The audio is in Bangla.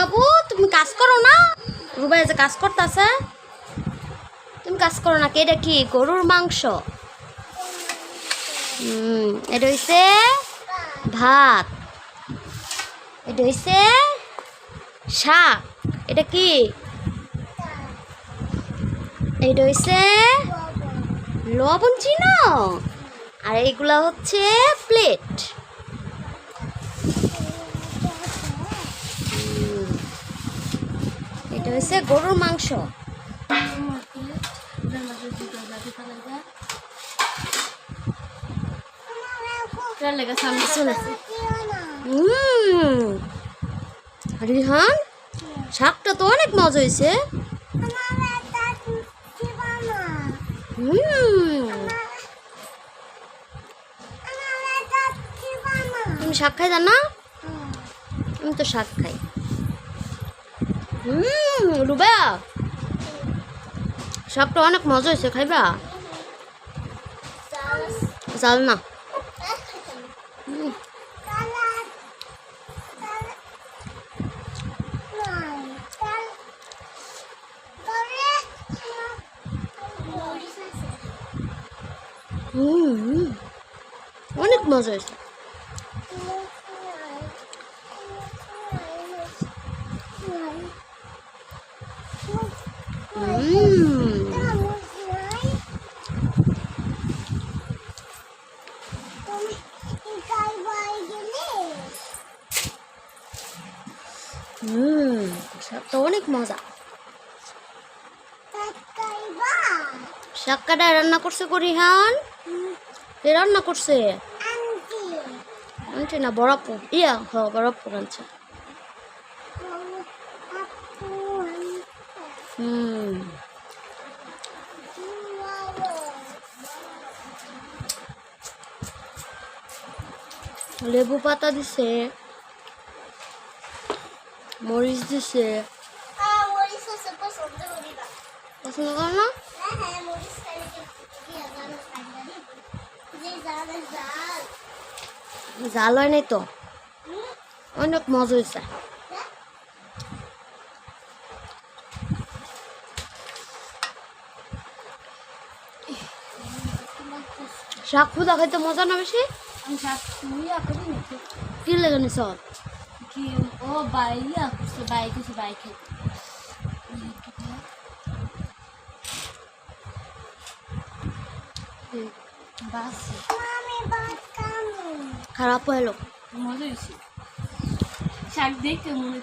বাবু, তুমি কাজ করো না। রুবাই যে কাজ করতেছে, তুমি কাজ করো না এটা কি? গরুর মাংস? এটা হইছে ভাত। এটা হইছে শাক। এটা কি? এটা হইছে লবণ চিনো? আর এইগুলা হচ্ছে প্লেট এটা হচ্ছে গরুর মাংস। রিহান শাকটা তো অনেক মজা হয়েছে। হুম তুমি শাক খাই জানা আমি তো শাক খাই। হুম রুবা শাকটা অনেক মজা হয়েছে খাইবা? জাল না অনেক মজা হয়েছে। হুম শাকটা অনেক মজা শাক কাটা রান্না করছে করিহান কে রান্না করছে আনছে না বড়াপু ইয়া হ বড়াপু আনছে হুম। লেবু পাতা দিছে মরিচ দিছে। পছন্দ করো না? জাল হয় নাই তো? অনেক মজা হয়েছে শাক খুদা খাইতে মজা না বেশি? আমি শাক করি নাকি? কি লেগে নিছ? কি? ও বাই ইয়া করছে বাই কিছু বাই খেতে বাস। খারাপ হলো মজা হয়েছে শাক দেখতে মনে